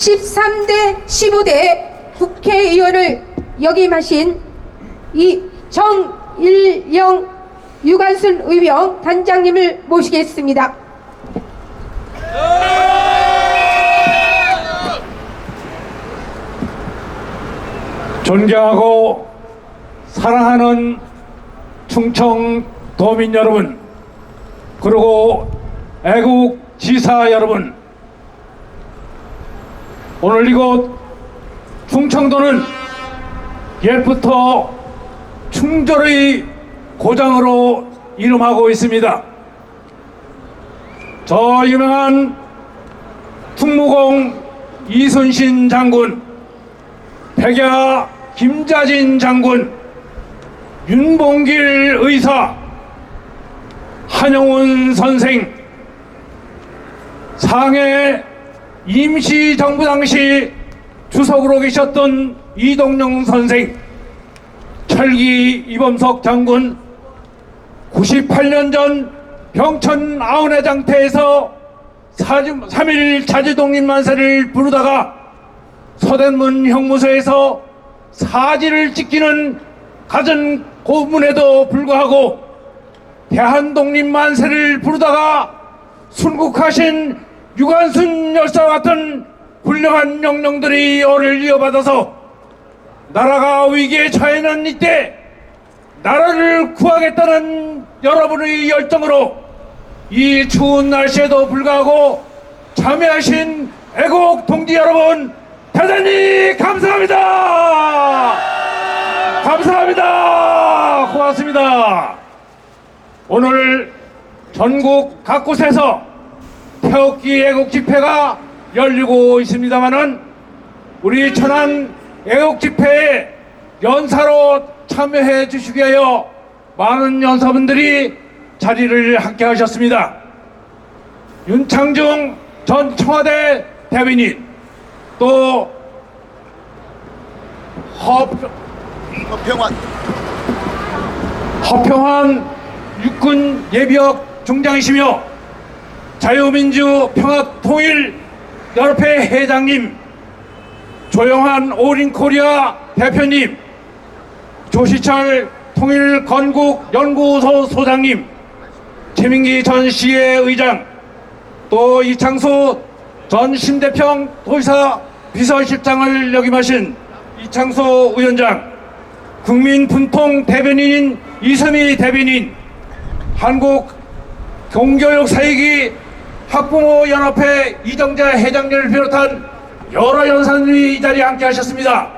13대 15대 국회의원을 역임하신 이 정일영 유관순 의병 단장님을 모시겠습니다. 존경하고 사랑하는 충청 도민 여러분, 그리고 애국 지사 여러분, 오늘 이곳 충청도는 옛부터 충절의 고장으로 이름하고 있습니다. 저 유명한 특무공 이순신 장군, 백야 김자진 장군, 윤봉길 의사, 한영훈 선생, 상해 임시정부 당시 주석으로 계셨던 이동영 선생, 철기 이범석 장군, 98년 전 병천 아운의 장태에서 3일 자주독립 만세를 부르다가 서대문 형무소에서 사지를 찍기는 갖은 고문에도 불구하고 대한독립 만세를 부르다가 순국하신 유관순 열사와 같은 훌륭한 영령들이 어를 이어받아서 나라가 위기에 처해는 이때 나라를 구하겠다는 여러분의 열정으로 이 추운 날씨에도 불구하고 참여하신 애국 동지 여러분 대단히 감사합니다. 감사합니다. 고맙습니다. 오늘 전국 각곳에서 태극기 애국 집회가 열리고 있습니다만은 우리 천안 애국 집회에 연사로 참여해 주시기 위하여 많은 연사분들이 자리를 함께 하셨습니다. 윤창중 전 청와대 대변인 또 허, 평환 허평환 육군 예비역 중장이시며 자유민주 평화통일 연합회 회장님 조영한 올인코리아 대표님 조시철 통일건국연구소 소장님 최민기 전 시의 의장 또 이창수 전 신대평 도지사 비서실장을 역임하신 이창수 위원장 국민분통 대변인인 이선희 대변인 한국 공교육 사회기 학부모 연합회 이정재 회장님을 비롯한 여러 연사님이 이 자리에 함께 하셨습니다.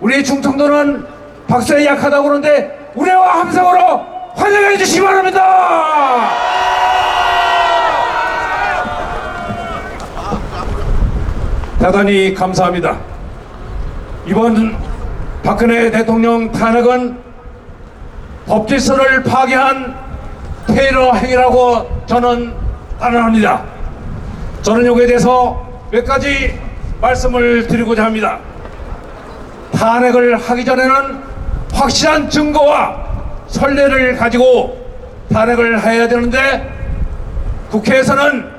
우리 충청도는 박수에 약하다고 그러는데 우리와 함성으로 환영해 주시기 바랍니다. 대단히 감사합니다. 이번 박근혜 대통령 탄핵은 법질서를 파괴한 테러 행위라고 저는 단언합니다. 저는 여기에 대해서 몇 가지 말씀을 드리고자 합니다. 탄핵을 하기 전에는 확실한 증거와 선례를 가지고 탄핵을 해야 되는데 국회에서는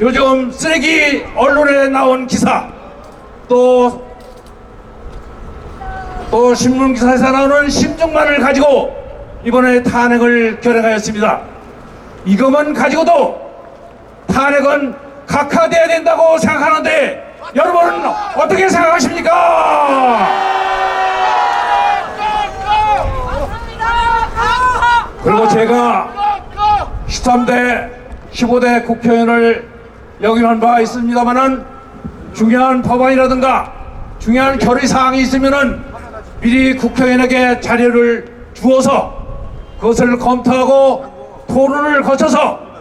요즘 쓰레기 언론에 나온 기사 또, 또 신문 기사에서 나오는 심증만을 가지고 이번에 탄핵을 결행하였습니다. 이것만 가지고도 탄핵은 각하돼야 된다고 생각하는데 여러분은 어떻게 생각하십니까? 그리고 제가 13대 15대 국회의원을 역임한 바가 있습니다만은 중요한 법안이라든가 중요한 결의 사항이 있으면은 미리 국회의원에게 자료를 주어서 그것을 검토하고 토론을 거쳐서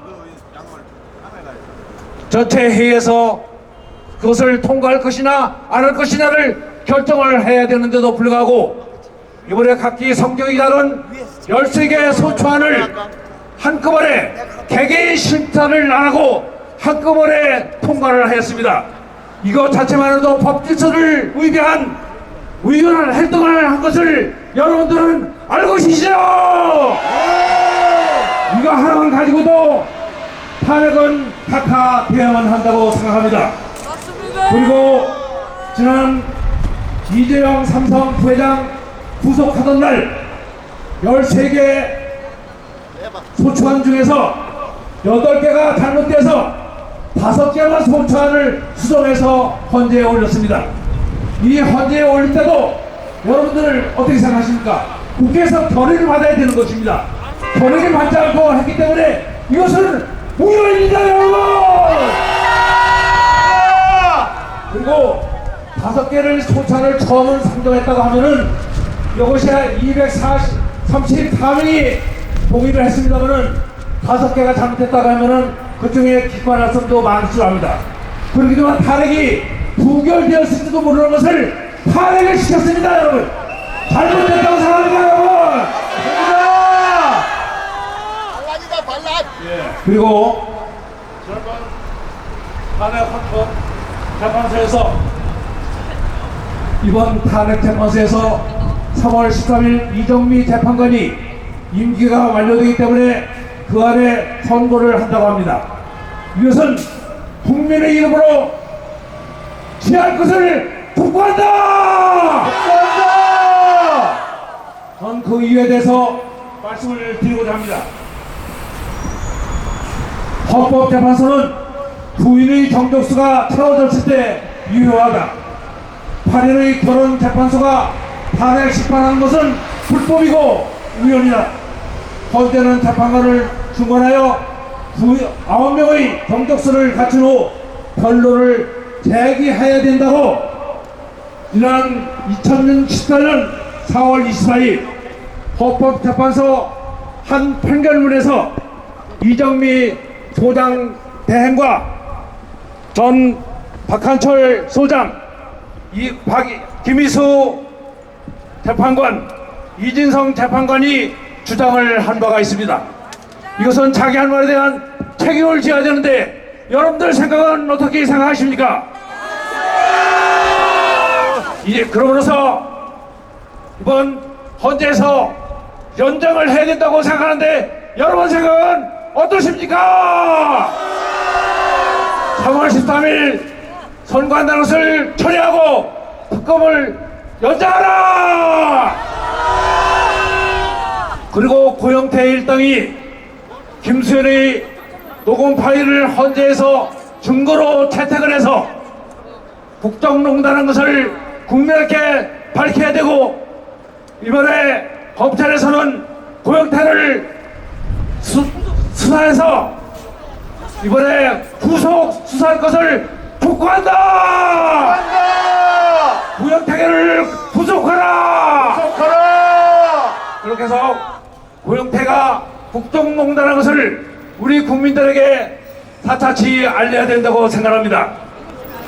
전체 회의에서 그것을 통과할 것이나 안 할 것이냐를 결정을 해야 되는데도 불구하고 이번에 각기 성격이 다른 13개 소초안을 한꺼번에 개개인 심사를 안 하고 한꺼번에 통과를 하였습니다. 이거 자체만 해도 법질서를 위배한 위헌한 행동을 한 것을 여러분들은 알고 계시죠? 이거 하나만 가지고도 탄핵은 각하 대응만 한다고 생각합니다. 맞습니다. 그리고 지난 이재용 삼성 부회장 구속하던 날 13개 소추안 중에서 8개가 잘못돼서 5개만 소추안을 수정해서 헌재에 올렸습니다. 이 헌재에 올릴 때도 여러분들 어떻게 생각하십니까? 국회에서 결의를 받아야 되는 것입니다. 결의를 받지 않고 했기 때문에 이것은 무효입니다, 여러분! 그리고 다섯 개를 소찬을 처음 상정했다고 하면은 이것이 234명이 동의를 했습니다만은 다섯 개가 잘못했다고 하면은 그 중에 기권할 사람도 많을 줄 압니다. 그러기만 탄핵이 부결되었을지도 모르는 것을 탄핵을 시켰습니다, 여러분. 잘못됐다고 생각합니다, 여러분. 됩니다. 반란이다 반란. 그리고 지난번 탄핵 헌법 재판소에서 이번 탄핵 재판소에서 3월 13일 이정미 재판관이 임기가 완료되기 때문에 그 안에 선고를 한다고 합니다. 이것은 국민의 이름으로 취할 것을 촉구한다! 촉구한다! 전그 이유에 대해서 말씀을 드리고자 합니다. 헌법재판소는 부인의 정족수가 채워졌을 때 유효하다. 8일의 결혼재판소가 탄핵 심판하는 것은 불법이고 우연이다. 헌재는 재판관을 중건하여 부 9명의 정족수를 갖춘 후 변론을 제기해야 된다고 지난 2014년 4월 24일 헌법재판소 한 판결문에서 이정미 소장 대행과 전 박한철 소장, 이 박, 김희수 재판관, 이진성 재판관이 주장을 한 바가 있습니다. 이것은 자기 할 말에 대한 책임을 져야 되는데 여러분들 생각은 어떻게 생각하십니까? 이제 그러면서 이번 헌재에서 연장을 해야 된다고 생각하는데 여러분 생각은 어떠십니까? 3월 13일 선관다는 것을 처리하고 특검을 연장하라! 그리고 고영태 일당이 김수현의 녹음 파일을 헌재에서 증거로 채택을 해서 국정농단한 것을 국민에게 밝혀야 되고 이번에 검찰에서는 고영태를 수, 수사해서 이번에 구속 수사할 것을 촉구한다. 고영태를 구속하라. 구속하라. 그렇게 해서 고영태가 국정농단한 것을 우리 국민들에게 사차치 알려야 된다고 생각합니다.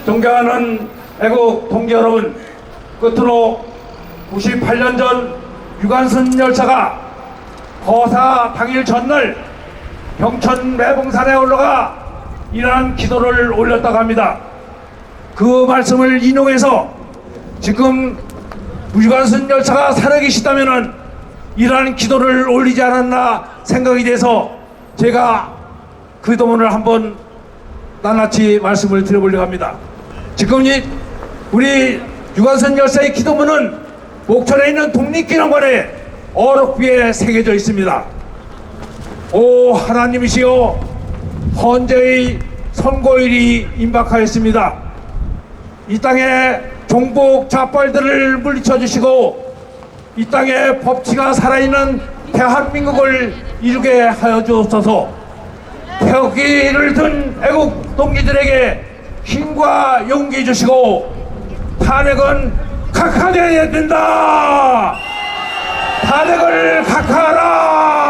존경하는 애국 동지 여러분, 끝으로 98년 전 유관순 열차가 거사 당일 전날 경천 매봉산에 올라가 이러한 기도를 올렸다고 합니다. 그 말씀을 인용해서 지금 유관순 열차가 살아계시다면은 이러한 기도를 올리지 않았나 생각이 돼서 제가 그 도문을 한번 낱낱이 말씀을 드려보려고 합니다. 지금 이 우리 유관선 열사의 기도문은 목천에 있는 독립기념관에 어록비에 새겨져 있습니다. 오 하나님이시여. 헌재의 선고일이 임박하였습니다. 이 땅에 종북 자빨들을 물리쳐 주시고 이 땅에 법치가 살아있는 대한민국을 이루게 하여 주옵소서. 태극기를 든 애국 동기들에게 힘과 용기 주시고 탄핵은 각하되어야 된다. 탄핵을 각하하라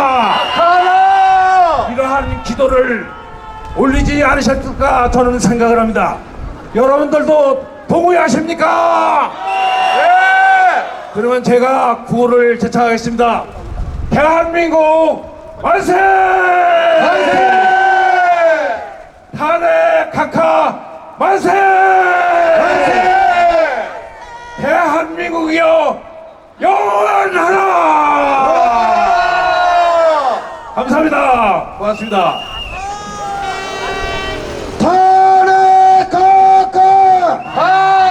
기도를 올리지 않으셨을까 저는 생각을 합니다 여러분들도 동의하십니까? 네! 그러면 제가 구호를 제창하겠습니다 대한민국 만세! 만세! 탄핵 각하 만세! 만세! 대한민국이여 영원하라! 是的。